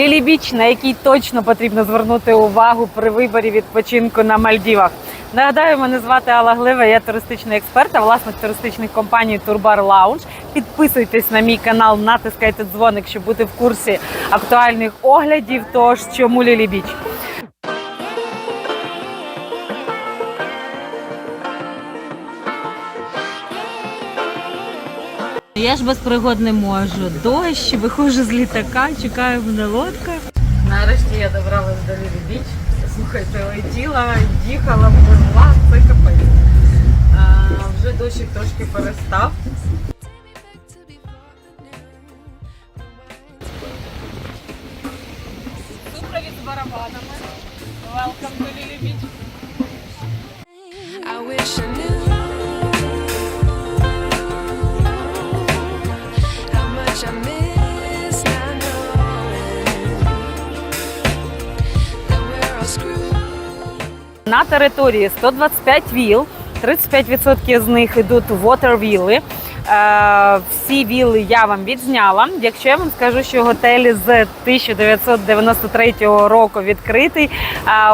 Лілі Біч, на який точно потрібно звернути увагу при виборі відпочинку на Мальдівах. Нагадаю, мене звати Алла Глива, я туристичний експерт, а власник туристичних компаній Турбар Лаунж. Підписуйтесь на мій канал, натискайте дзвоник, щоб бути в курсі актуальних оглядів. Тож чому Лілі Біч? Я ж без пригод не можу. Дощ, виходжу з літака, чекаю мене лодка. Нарешті я добралась до Лілі Біч. Слухайте, летіла, їхала, пливла, це капець. Вже дощик трошки перестав. Супровід з барабанами. Welcome to Лілі Біч. I wish I knew На території 125 віл, 35% з них йдуть вотер-вілли. Е, всі вілли я вам відзняла. Якщо я вам скажу, що готель з 1993 року відкритий, е,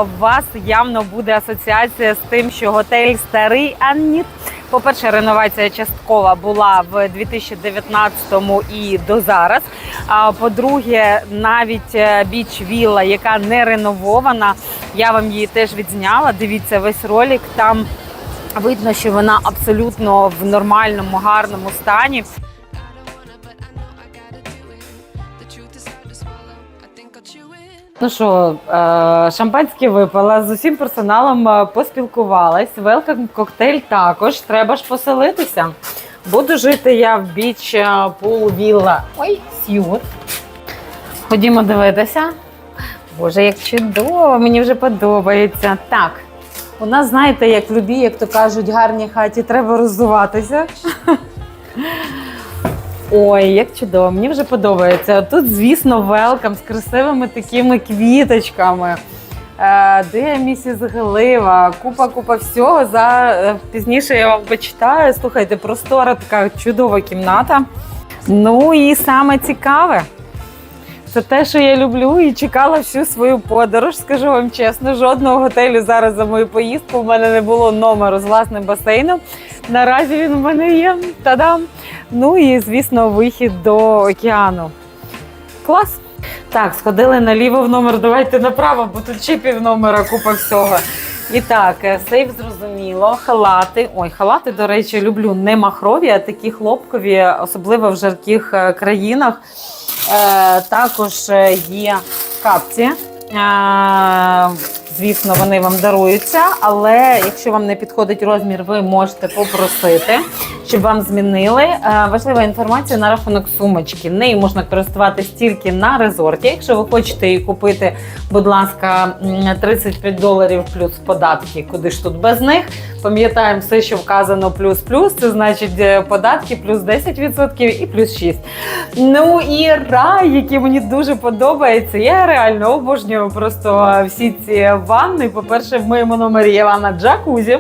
у вас явно буде асоціація з тим, що готель старий, а ні. По-перше, реновація часткова була в 2019-му і до зараз. А по-друге, навіть е, біч вілла, яка не реновована, я вам її теж відзняла. Дивіться весь ролик. Там видно, що вона абсолютно в нормальному, гарному стані. Ну що, е, шампанське випила, з усім персоналом е, поспілкувалась. Велкам коктейль також. Треба ж поселитися. Буду жити я в біч е, пул вілла. Ой, сют. Ходімо дивитися. Боже, як чудово, мені вже подобається. Так, у нас, знаєте, як в любі, як то кажуть, гарній хаті, треба роззуватися. Ой, як чудово, мені вже подобається. Тут, звісно, велкам з красивими такими квіточками. Е, Де місіс Глива? Купа, купа всього. За е, пізніше я вам почитаю. Слухайте, простора така чудова кімната. Ну і саме цікаве. Це те, що я люблю і чекала всю свою подорож. Скажу вам чесно, жодного готелю зараз за мою поїздку. У мене не було номеру з власним басейном. Наразі він у мене є. Та-дам! Ну і звісно, вихід до океану. Клас! Так, сходили наліво в номер, давайте направо, бо тут ще пів номера, купа всього. І так, е, сейф зрозуміло, халати. Ой, халати, до речі, люблю не махрові, а такі хлопкові, особливо в жарких е, країнах. Е, також е, є капці. Звісно, вони вам даруються, але якщо вам не підходить розмір, ви можете попросити, щоб вам змінили. Е, важлива інформація на рахунок сумочки. Нею можна користуватись тільки на резорті. Якщо ви хочете її купити, будь ласка, 35 доларів плюс податки. Куди ж тут без них? Пам'ятаємо все, що вказано плюс-плюс. Це значить е, податки плюс 10% і плюс 6. Ну і рай, який мені дуже подобається. Я реально обожнюю просто е, всі ці ванни. По-перше, в моєму номері є ванна джакузі.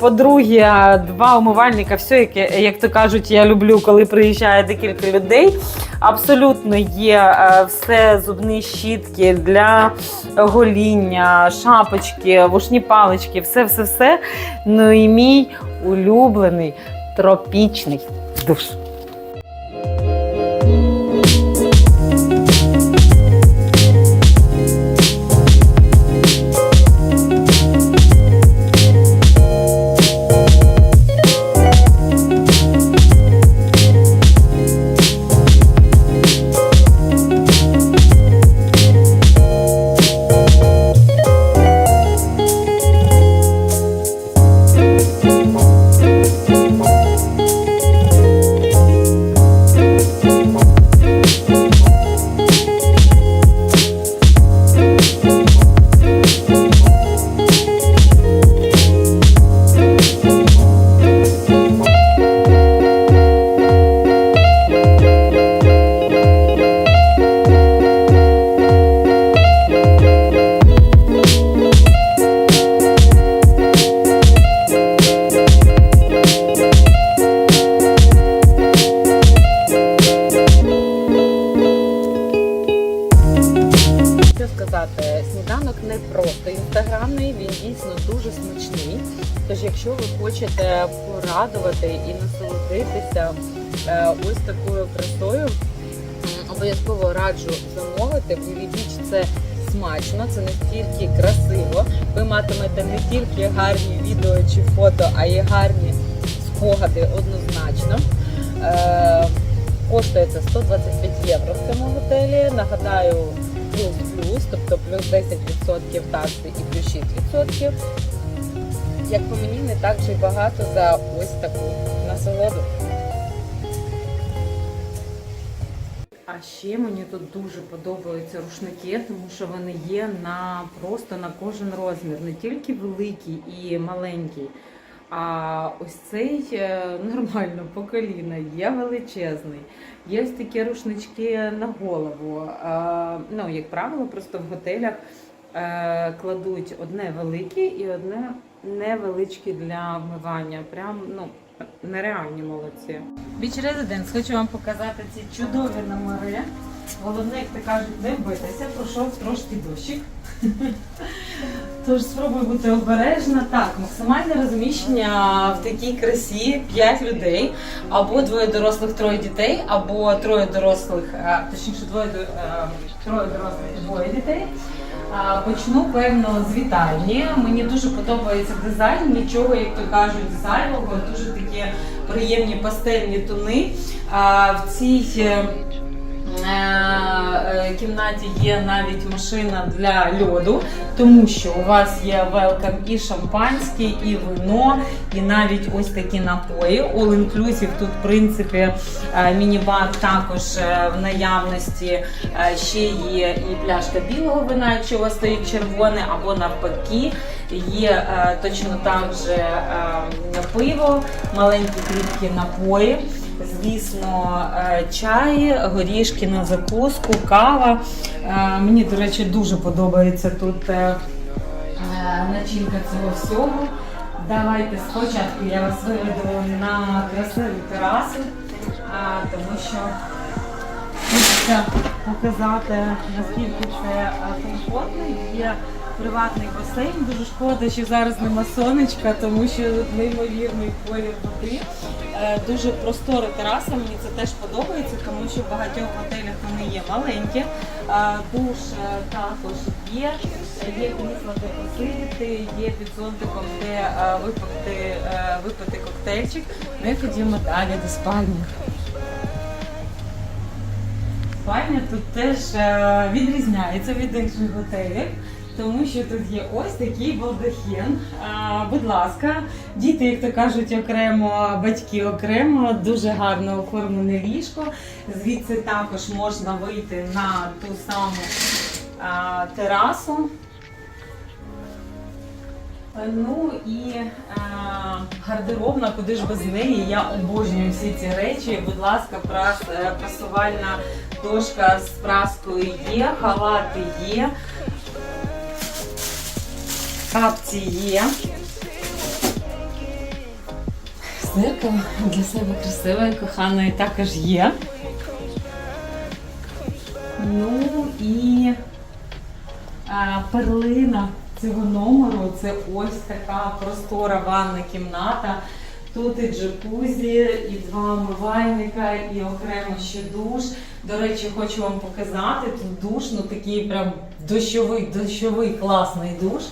По-друге, два умивальника, все, яке, як то кажуть, я люблю, коли приїжджає декілька людей. Абсолютно є е, все зубні щітки для гоління, шапочки, вушні палички, все, все, все. Ну і мій улюблений тропічний душ. Гарні відео чи фото, а є гарні спогади однозначно. Коштує це 125 євро в цьому готелі. Нагадаю, плюс плюс, тобто плюс 10% такси і плюс 6%. Як по мені, не так же й багато за ось таку насолоду. А ще мені тут дуже подобаються рушники, тому що вони є на просто на кожен розмір, не тільки великий і маленький. А ось цей е, нормально по коліна, є величезний. Є ось такі рушнички на голову. Ну, як правило, просто в готелях е, кладуть одне велике і одне невеличке для вмивання. Прям ну нереальні молодці. Біч Резиденс, хочу вам показати ці чудові номери. Головне, як то кажуть, не вбитися, пройшов трошки дощик. Тож спробуй бути обережна. Так, максимальне розміщення в такій красі 5 людей, або двоє дорослих, троє дітей, або троє дорослих, е, точніше, двоє е, троє дорослих, двоє дітей. Почну певно з вітальні. Мені дуже подобається дизайн, нічого, як то кажуть, зайвого, дуже такі приємні пастельні тони. В цій е, кімнаті є навіть машина для льоду, тому що у вас є велкам і шампанське, і вино, і навіть ось такі напої. All inclusive тут, в принципі, е, міні-бар також е, в наявності. Е, Ще є і пляшка білого вина, якщо у вас стоїть червоне, або навпаки. Є е, точно так же е, пиво, маленькі кріпкі напої. Звісно, е, чай, горішки на закуску, кава. Е, Мені, до речі, дуже подобається тут е, начинка цього всього. Давайте спочатку я вас виведу на красиву терасу, тому що хочеться показати, наскільки це комфортно. Є приватний басейн. Дуже шкода, що зараз нема сонечка, тому що неймовірний колір води. Е, Дуже простора тераса, мені це теж подобається, тому що в багатьох готелях вони є маленькі. Е, Душ е, також є, є крісла, де посидіти, є під зонтиком, де е, випити, е, випити коктейльчик. Ми ходімо далі до спальні. Спальня тут теж е, відрізняється від інших готелів, тому що тут є ось такий балдахін. Е, Будь ласка, діти, як то кажуть, окремо, батьки окремо, дуже гарно оформлене ліжко. Звідси також можна вийти на ту саму е, терасу. Ну і е, гардеробна, куди ж без неї. Я обожнюю всі ці речі. Будь ласка, прас, прасувальна дошка з праскою є, халати є, капці є. Зеркало для себе красиве, коханої також є. Ну і а, перлина цього номеру це ось така простора ванна кімната. Тут і джакузі, і два умивальника, і окремо ще душ. До речі, хочу вам показати тут душ, ну такий прям дощовий, дощовий класний душ.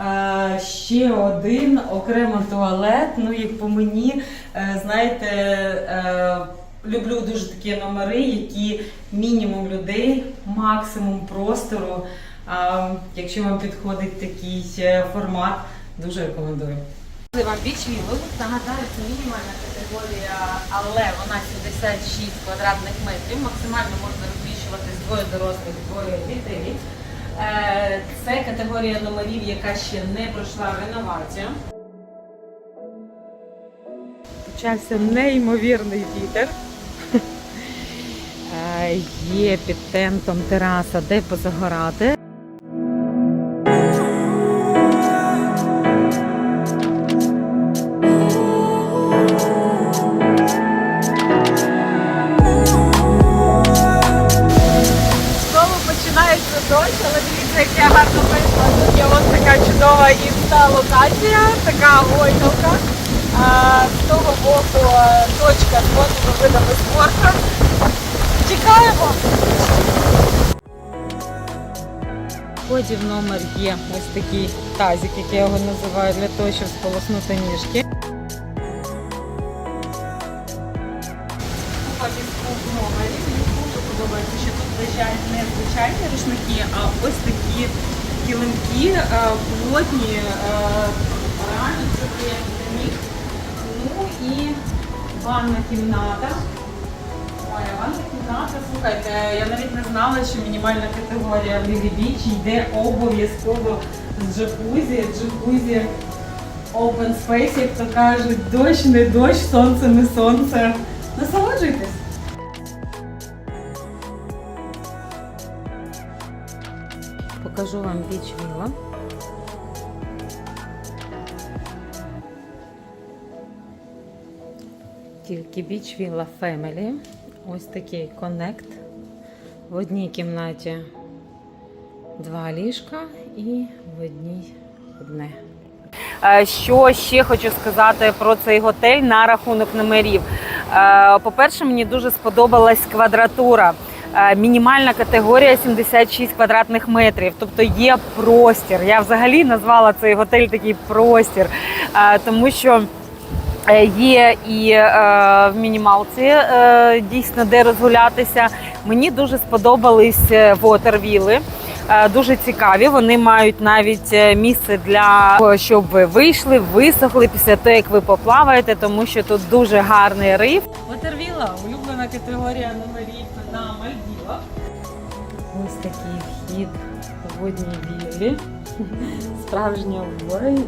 Е, ще один окремо туалет. Ну, як по мені, е, знаєте, е, люблю дуже такі номери, які мінімум людей, максимум простору. А, якщо вам підходить такий е, формат, дуже рекомендую. Вам біч вілл, нагадаю, це мінімальна категорія, але вона 76 квадратних метрів. Максимально можна розміщувати з двоє дорослих, двоє дітей. Е, Це категорія номерів, яка ще не пройшла реновацію. Почався неймовірний вітер. Е, Є під тентом тераса, де позагорати. Інста-локація, така гойдалка. З того боку точка з водними видами спорту. Чекаємо! В в номер є ось такий тазик, як я його називаю, для того, щоб сполоснути ніжки. Е, плотні, реально це приємний Ну і ванна кімната. Ой, ванна кімната, слухайте, я навіть не знала, що мінімальна категорія в Ліві Біч йде обов'язково з джакузі, джакузі open space, як то кажуть, дощ, не дощ, сонце, не сонце. Насолоджуйтесь. Покажу вам біч віла. Тільки біч віла Family. Ось такий коннект. В одній кімнаті два ліжка і в одній одне. Е, Що ще хочу сказати про цей готель на рахунок номерів? Е, По-перше, мені дуже сподобалась квадратура. Е, Мінімальна категорія 76 квадратних метрів, тобто є простір. Я взагалі назвала цей готель такий простір, е, тому що Е, Є і е, в мінімалці е, дійсно де розгулятися. Мені дуже сподобались вотервіли. Е, Дуже цікаві. Вони мають навіть місце для того, щоб ви вийшли, висохли після того, як ви поплаваєте, тому що тут дуже гарний риф. Вотервіла улюблена категорія номерів на Мальдівах. Ось такий вхід у водній віллі. Справжня вой-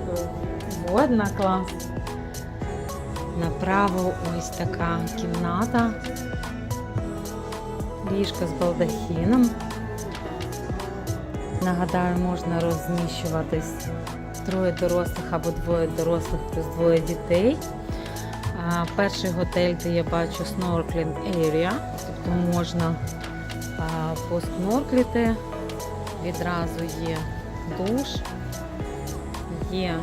водна клас. Направо ось така кімната. Ліжко з балдахіном. Нагадаю, можна розміщуватись троє дорослих або двоє дорослих плюс двоє дітей. Перший готель, де я бачу snorkeling area, тобто можна а, поскноркліти. Відразу є душ, є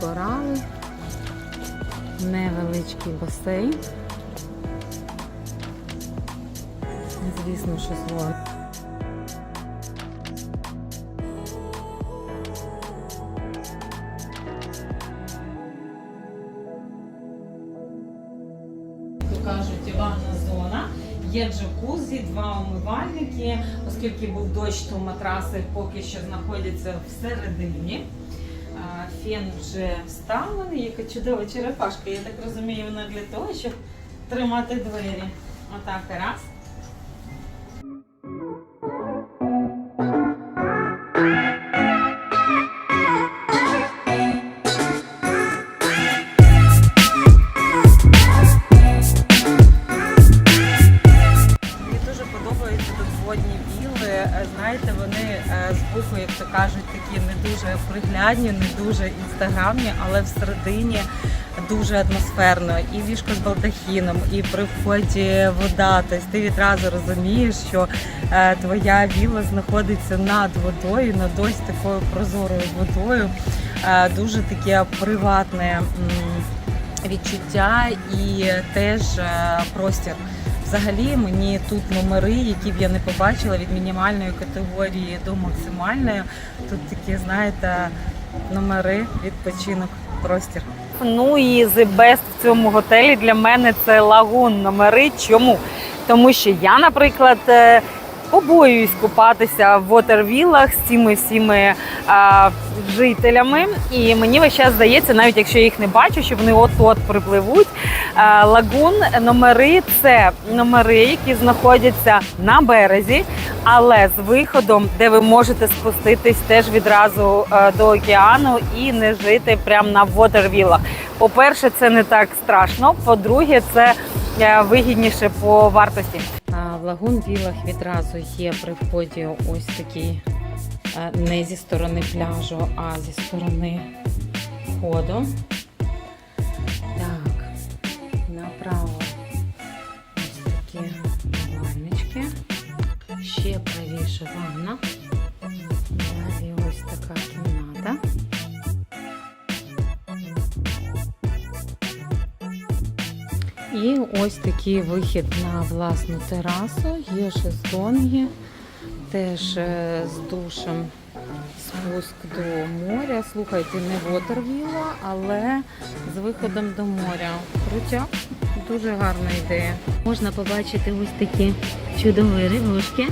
корали невеличкий басейн. Звісно, що зло. Два умивальники. Оскільки був дощ, то матраси поки що знаходяться всередині. Фен вже вставлений, яка чудова черепашка. Я так розумію, вона для того, щоб тримати двері. Отак раз. Дуже не дуже інстаграмні, але всередині дуже атмосферно. І ліжко з балдахіном, і при вході вода. Тобто ти відразу розумієш, що е, твоя віла знаходиться над водою, над ось такою прозорою водою. Е, Дуже таке приватне. Відчуття і теж е, простір. Взагалі мені тут номери, які б я не побачила від мінімальної категорії до максимальної. Тут такі, знаєте, номери, відпочинок, простір. Ну і the best в цьому готелі для мене це лагун номери. Чому? Тому що я, наприклад, е, побоююсь купатися в вотервілах з цими всіми а, жителями. І мені весь час здається, навіть якщо я їх не бачу, що вони от-от припливуть. А, лагун номери це номери, які знаходяться на березі, але з виходом, де ви можете спуститись теж відразу е, до океану і не жити прямо на вотервілах. По-перше, це не так страшно. По-друге, це е, вигідніше по вартості. В лагун вілах відразу є при вході ось такий е, не зі сторони пляжу, а зі сторони входу. Так, направо ось такі вальнички. Ще правіше ванна. І ось такий вихід на власну терасу. Є шезлонги, теж е, з душем спуск до моря. Слухайте, не вотервіла, але з виходом до моря. Крутяк, дуже гарна ідея. Можна побачити ось такі чудові рибушки.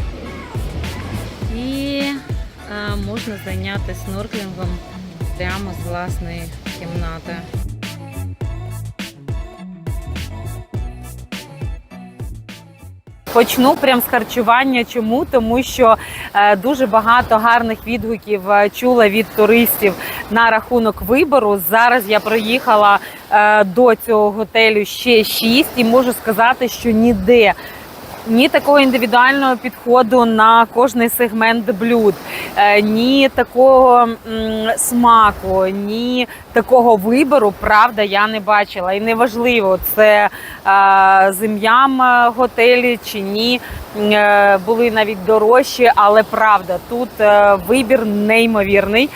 І е, можна зайнятися снорклінгом прямо з власної кімнати. Почну прям з харчування. Чому? Тому що е, дуже багато гарних відгуків е, чула від туристів на рахунок вибору. Зараз я проїхала е, до цього готелю ще шість і можу сказати, що ніде. Ні такого індивідуального підходу на кожний сегмент блюд, е, ні такого смаку, ні такого вибору, правда, я не бачила. І неважливо, це з ім'ям е, готелі чи ні. Е, Були навіть дорожчі, але правда, тут вибір неймовірний.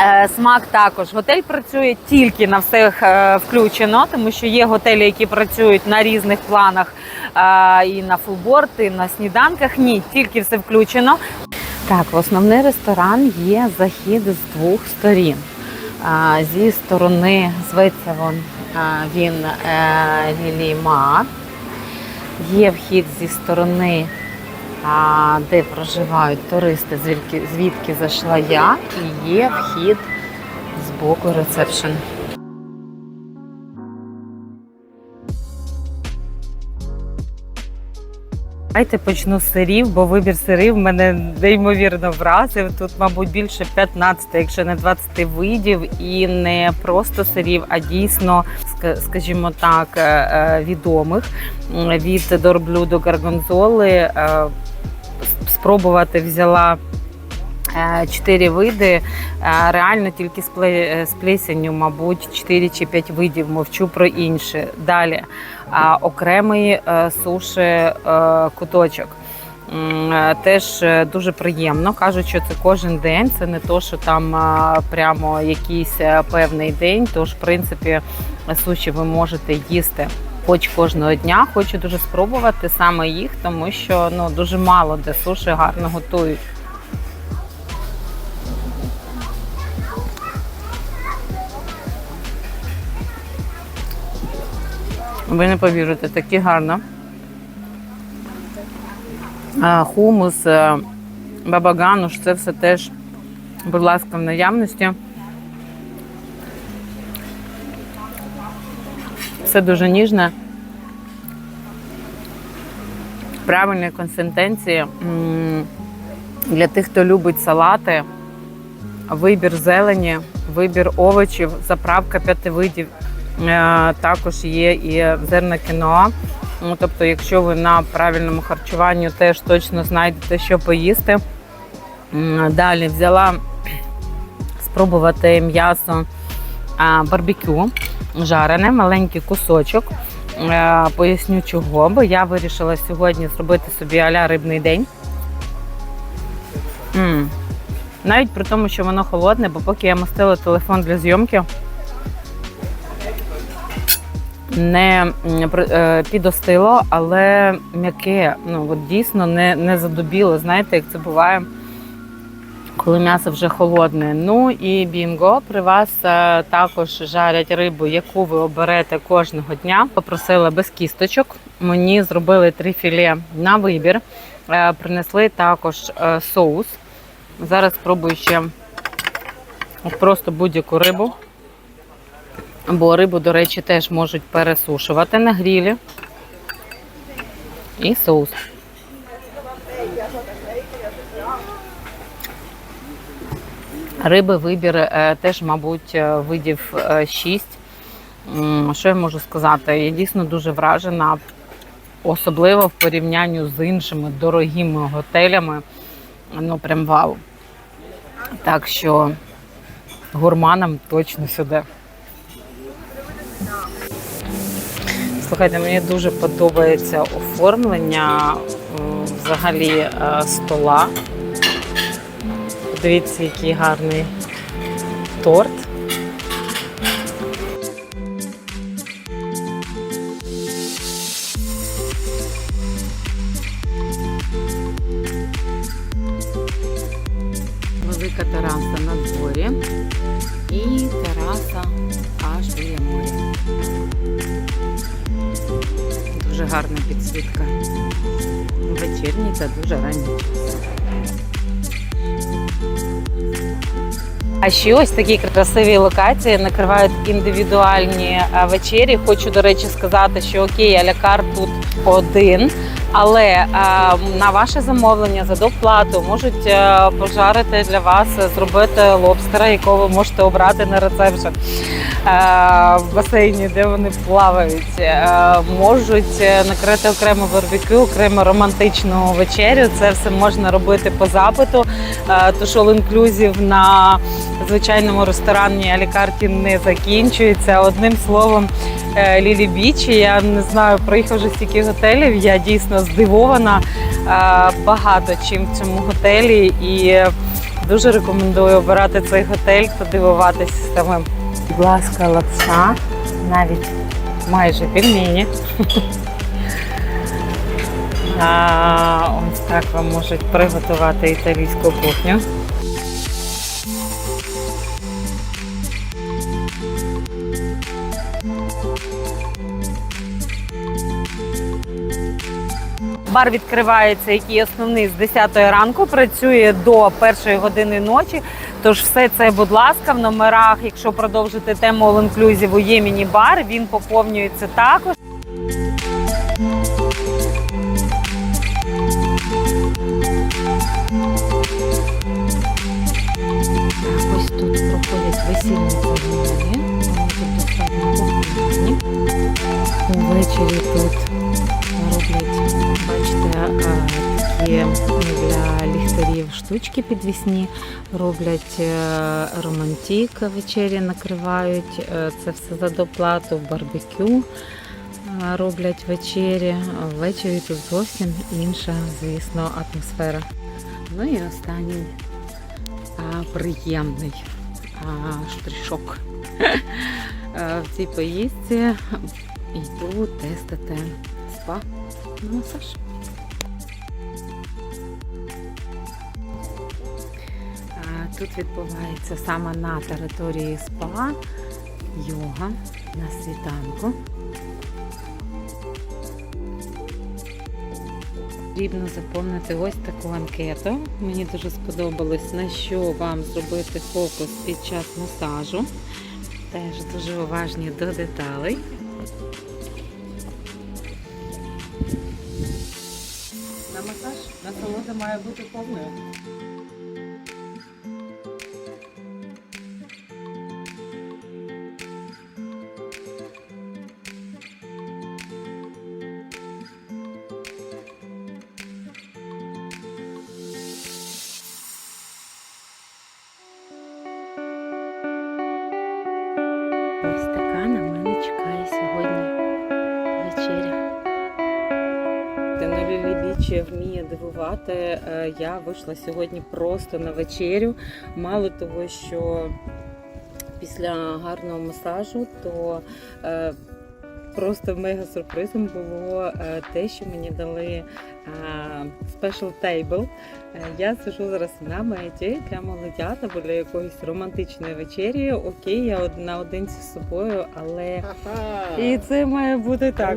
Е, Смак також. Готель працює тільки на все е, включено, тому що є готелі, які працюють на різних планах е, і на фулборд, і на сніданках. Ні, тільки все включено. Так, в основний ресторан є захід з двох сторін. Зі сторони зветься він Лілімар. Є вхід зі сторони, де проживають туристи, звідки, звідки зайшла я, і є вхід з боку ресепшн. Давайте почну з сирів, бо вибір сирів мене неймовірно вразив. Тут, мабуть, більше 15, якщо не 20 видів, і не просто сирів, а дійсно, ска- скажімо так, е, е, відомих від дорблю до гаргонзоли. Е, Спробувати взяла. е, Чотири види, Е, реально тільки з пле- плесенню, мабуть, 4 чи 5 видів, мовчу про інші. Далі окремий е, суші е, куточок. Е, Теж е, дуже приємно. Кажуть, що це кожен день, це не то, що там прямо якийсь е, певний день. Тож, в принципі, суші ви можете їсти. Хоч кожного дня хочу дуже спробувати саме їх, тому що ну дуже мало де суші гарно готують. Ви не повірите, такі гарно. Хумус, е, бабагануш, це все теж, будь ласка, в наявності. Все дуже ніжне. Правильної консистенції. Для тих, хто любить салати, вибір зелені, вибір овочів, заправка п'яти видів. Е, Також є і зерна кіноа. Ну, тобто, якщо ви на правильному харчуванні, теж точно знайдете, що поїсти. Далі взяла спробувати м'ясо барбекю жарене, маленький кусочок. Е, Поясню чого, бо я вирішила сьогодні зробити собі аля рибний день. Навіть при тому, що воно холодне, бо поки я мастила телефон для зйомки, не е, підостило, але м'яке. Ну от дійсно не, не задубіло. Знаєте, як це буває, коли м'ясо вже холодне. Ну і бінго, при вас е, також жарять рибу, яку ви оберете кожного дня. Попросила без кісточок. Мені зробили три філе на вибір. Е, Принесли також е, соус. Зараз спробую ще просто будь-яку рибу. Бо рибу, до речі, теж можуть пересушувати на грілі. І соус. Риби вибір е, теж, мабуть, е, видів 6. Що я можу сказати? Я дійсно дуже вражена, особливо в порівнянні з іншими дорогими готелями. Ну, прям вау. Так що гурманам точно сюди. Слухайте, мені дуже подобається оформлення. Взагалі е, стола. Дивіться, який гарний торт. А ще ось такі красиві локації накривають індивідуальні е, вечері. Хочу, до речі, сказати, що окей, алякар тут один. Але е, на ваше замовлення за доплату можуть е, пожарити для вас, е, зробити лобстера, якого ви можете обрати на рецепшн е, в басейні, де вони плавають. Е, можуть е, накрити окремо барбекю, окремо романтичну вечерю. Це все можна робити по запиту. Е, Тож all inclusive на звичайному ресторані Алікарті не закінчується. Одним словом, е, Лілі Біч. Я не знаю, проїхавши стільки готелів. Я дійсно здивована е, багато чим в цьому готелі і дуже рекомендую обирати цей готель та дивуватися самим. Будь ласка, лапша, навіть майже пельмені. А, ось так вам можуть приготувати італійську кухню. Бар відкривається, який основний з 10 ранку, працює до першої години ночі. Тож все це, будь ласка, в номерах, якщо продовжити тему All Inclusive, є міні-бар, він поповнюється також. Ось тут проходять весільні церемонії. Увечері тут роблять, бачите, такі для ліхтарів штучки підвісні, роблять е, романтик вечері, накривають. Е, Це все за доплату, барбекю е, роблять вечері. Ввечері тут зовсім інша, звісно, атмосфера. Ну і останній приємний штришок. В цій поїздці йду тестити спа на масаж. Тут відбувається саме на території спа йога на світанку. Потрібно заповнити ось таку анкету. Мені дуже сподобалось, на що вам зробити фокус під час масажу. Теж дуже уважні до деталей. Насолода має бути повною. Дивувати. Е, Я вийшла сьогодні просто на вечерю. Мало того, що після гарного масажу, то е, просто мега сюрпризом було е, те, що мені дали table. Е, Я сижу зараз в наметі для молодят або для якоїсь романтичної вечері. Окей, я од- наодинці з собою, але і це має бути так.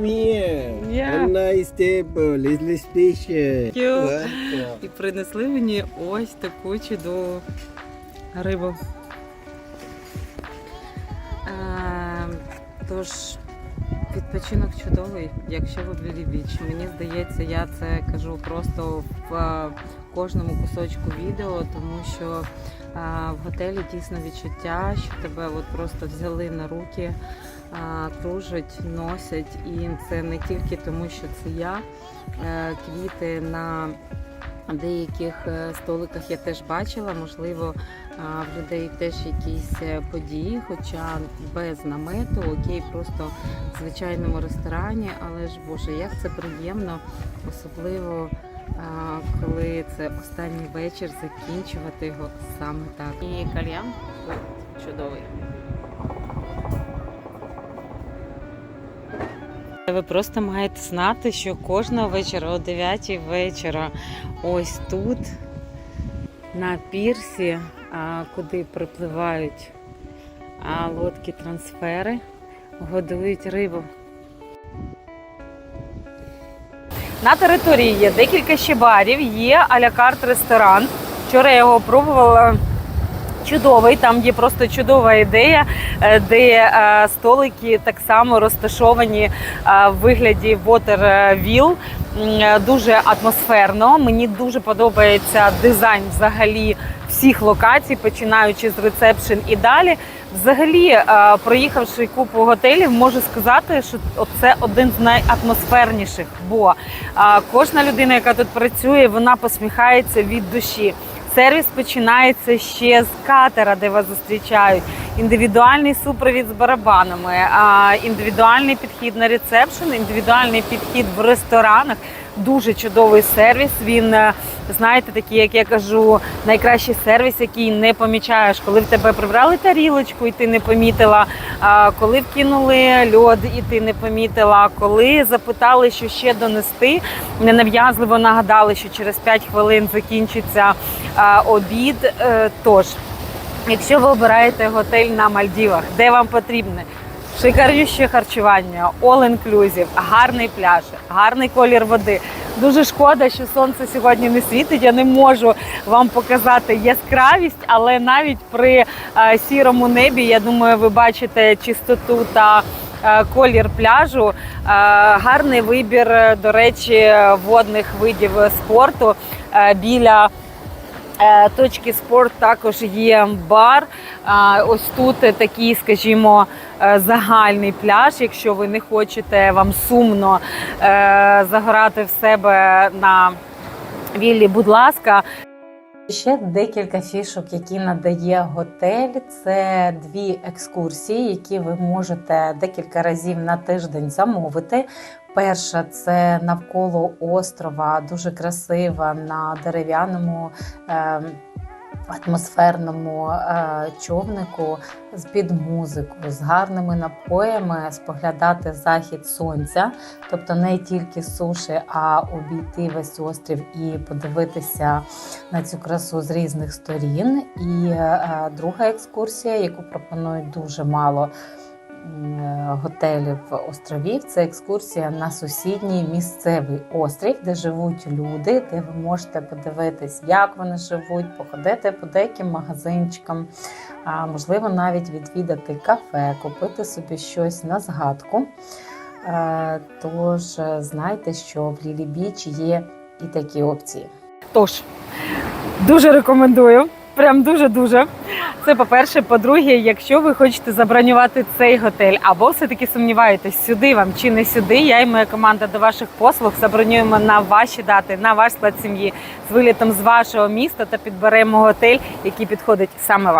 Welcome. І принесли мені ось таку чудову рибу. Е, тож, відпочинок чудовий, якщо ви Лілі Біч. Мені здається, я це кажу просто в е, кожному кусочку відео, тому що е, в готелі дійсно відчуття, що тебе от просто взяли на руки, е, кружать, носять. І це не тільки тому, що це я. Квіти на деяких столиках я теж бачила, можливо, в людей теж якісь е, події, хоча без намету, окей, просто в звичайному ресторані, але ж Боже, як це приємно, особливо коли це останній вечір, закінчувати його саме так. І кальян чудовий. Ви просто маєте знати, що кожного вечора о 9 вечора ось тут, на пірсі, куди припливають лодки трансфери, годують рибу. На території є декілька ще барів, є а-ля карт ресторан. Вчора я його пробувала. Чудовий, там є просто чудова ідея, е, де е, столики так само розташовані е, в вигляді water wheel. Е, Дуже атмосферно. Мені дуже подобається дизайн взагалі всіх локацій, починаючи з ресепшн і далі. Взагалі, е, проїхавши купу готелів, можу сказати, що це один з найатмосферніших, бо е, кожна людина, яка тут працює, вона посміхається від душі. Сервіс починається ще з катера, де вас зустрічають. Індивідуальний супровід з барабанами, індивідуальний підхід на ресепшн, індивідуальний підхід в ресторанах. Дуже чудовий сервіс. Він е, знаєте, такий, як я кажу, найкращий сервіс, який не помічаєш, коли в тебе прибрали тарілочку, і ти не помітила. Коли вкинули льод, і ти не помітила. Коли запитали, що ще донести, ненав'язливо нагадали, що через 5 хвилин закінчиться обід. Е, Тож, якщо ви обираєте готель на Мальдівах, де вам потрібне шикарніше харчування, all-inclusive, гарний пляж, гарний колір води. Дуже шкода, що сонце сьогодні не світить. Я не можу вам показати яскравість, але навіть при е, сірому небі, я думаю, ви бачите чистоту та е, колір пляжу. Е, Гарний вибір, до речі, водних видів спорту біля. Е, Точки спорт також є бар. Ось тут такий, скажімо, е, загальний пляж. Якщо ви не хочете вам сумно е, загорати в себе на віллі, будь ласка. Ще декілька фішок, які надає готель. Це дві екскурсії, які ви можете декілька разів на тиждень замовити. Перша це навколо острова, дуже красива на дерев'яному. Е- Атмосферному е, човнику з під музику, з гарними напоями, споглядати захід сонця, тобто не тільки суші, а обійти весь острів і подивитися на цю красу з різних сторін. І е, друга екскурсія, яку пропонують дуже мало готелів островів, це екскурсія на сусідній місцевий острів, де живуть люди, де ви можете подивитись, як вони живуть, походити по деяким магазинчикам, а можливо навіть відвідати кафе, купити собі щось на згадку. Е, Тож е, знайте, що в Лілі Біч є і такі опції. Тож дуже рекомендую. Прям дуже дуже. Це по-перше. По-друге, якщо ви хочете забронювати цей готель, або все-таки сумніваєтесь, сюди вам чи не сюди, я і моя команда до ваших послуг забронюємо на ваші дати, на ваш склад сім'ї з вилітом з вашого міста та підберемо готель, який підходить саме вам.